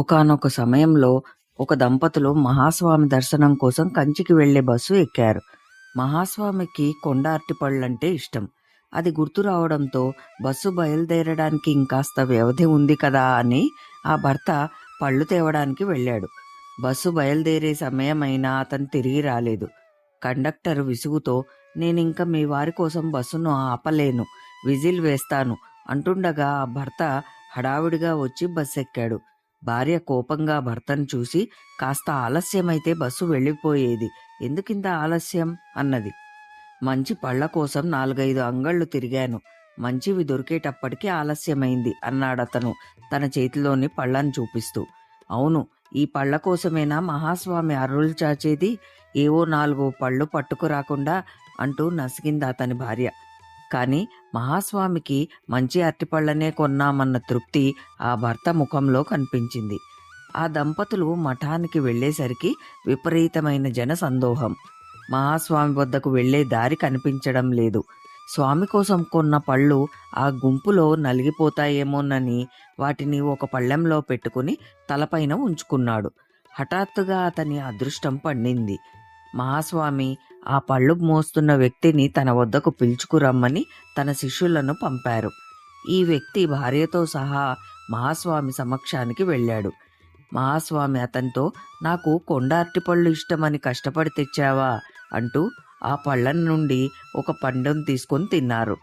ఒకానొక సమయంలో ఒక దంపతులు మహాస్వామి దర్శనం కోసం కంచికి వెళ్ళే బస్సు ఎక్కారు. మహాస్వామికి కొండ అరటిపళ్ళంటే ఇష్టం. అది గుర్తు రావడంతో బస్సు బయలుదేరడానికి ఇంకాస్త వ్యవధి ఉంది కదా అని ఆ భర్త పళ్ళు తేవడానికి వెళ్ళాడు. బస్సు బయలుదేరే సమయమైనా అతను తిరిగి రాలేదు. కండక్టర్ విసుగుతో నేనింక మీ వారి కోసం బస్సును ఆపలేను, విజిల్ వేస్తాను అంటుండగా ఆ భర్త హడావుడిగా వచ్చి బస్సెక్కాడు. భార్య కోపంగా భర్తను చూసి కాస్త ఆలస్యమైతే బస్సు వెళ్ళిపోయేది. ఎందుకింత ఆలస్యం? అన్నది. మంచి పళ్ళ కోసం నాలుగైదు అంగళ్ళు తిరిగాను. మంచివి దొరికేటప్పటికీ ఆలస్యమైంది అన్నాడతను తన చేతిలోని పళ్ళను చూపిస్తూ. అవును ఈ పళ్ళ కోసమేనా మహాస్వామి అర్రులు చాచేది? ఏవో నాలుగు పళ్ళు పట్టుకురాకుండా అంటూ నసిగింది అతని భార్య. కానీ మహాస్వామికి మంచి అరటిపళ్ళనే కొన్నామన్న తృప్తి ఆ భర్త ముఖంలో కనిపించింది. ఆ దంపతులు మఠానికి వెళ్ళేసరికి విపరీతమైన జన సందోహం. మహాస్వామి వద్దకు వెళ్ళే దారి కనిపించడం లేదు. స్వామి కోసం కొన్న పళ్ళు ఆ గుంపులో నలిగిపోతాయేమోనని వాటిని ఒక పళ్ళెంలో పెట్టుకుని తలపైన ఉంచుకున్నాడు. హఠాత్తుగా అతని అదృష్టం పండింది. మహాస్వామి ఆ పళ్ళు మోస్తున్న వ్యక్తిని తన వద్దకు పిలుచుకురమ్మని తన శిష్యులను పంపారు. ఈ వ్యక్తి భార్యతో సహా మహాస్వామి సమక్షానికి వెళ్ళాడు. మహాస్వామి అతనితో నాకు కొండ అరటిపళ్ళు ఇష్టమని కష్టపడి తెచ్చావా అంటూ ఆ పళ్ళ నుండి ఒక పండును తీసుకొని తిన్నారు.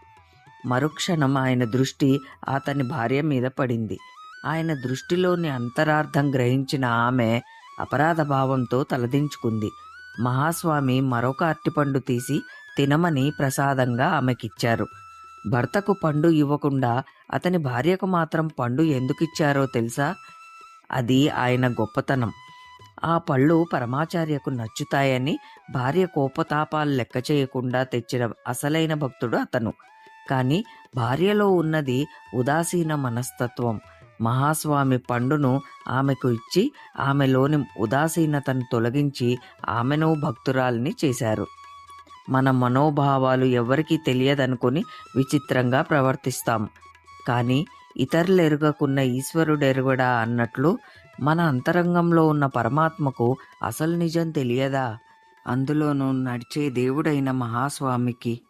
మరుక్షణం ఆయన దృష్టి అతని భార్య మీద పడింది. ఆయన దృష్టిలోని అంతరార్థం గ్రహించిన ఆమె అపరాధ భావంతో తలదించుకుంది. మహాస్వామి మరొక అరటిపండు తీసి తినమని ప్రసాదంగా ఆమెకిచ్చారు. భర్తకు పండు ఇవ్వకుండా అతని భార్యకు మాత్రం పండు ఎందుకిచ్చారో తెలుసా? అది ఆయన గొప్పతనం. ఆ పళ్ళు పరమాచార్యకు నచ్చుతాయని భార్య కోపతాపాలు లెక్క చేయకుండా తెచ్చిన అసలైన భక్తుడు అతను. కానీ భార్యలో ఉన్నది ఉదాసీన మనస్తత్వం. మహాస్వామి పండును ఆమెకు ఇచ్చి ఆమెలోని ఉదాసీనతను తొలగించి ఆమెను భక్తురాలిని చేశారు. మన మనోభావాలు ఎవరికీ తెలియదనుకుని విచిత్రంగా ప్రవర్తిస్తాం. కాని ఇతరులెరుగకున్న ఈశ్వరుడెరుగడా అన్నట్లు మన అంతరంగంలో ఉన్న పరమాత్మకు అసలు నిజం తెలియదా? అందులోనూ నడిచే దేవుడైన మహాస్వామికి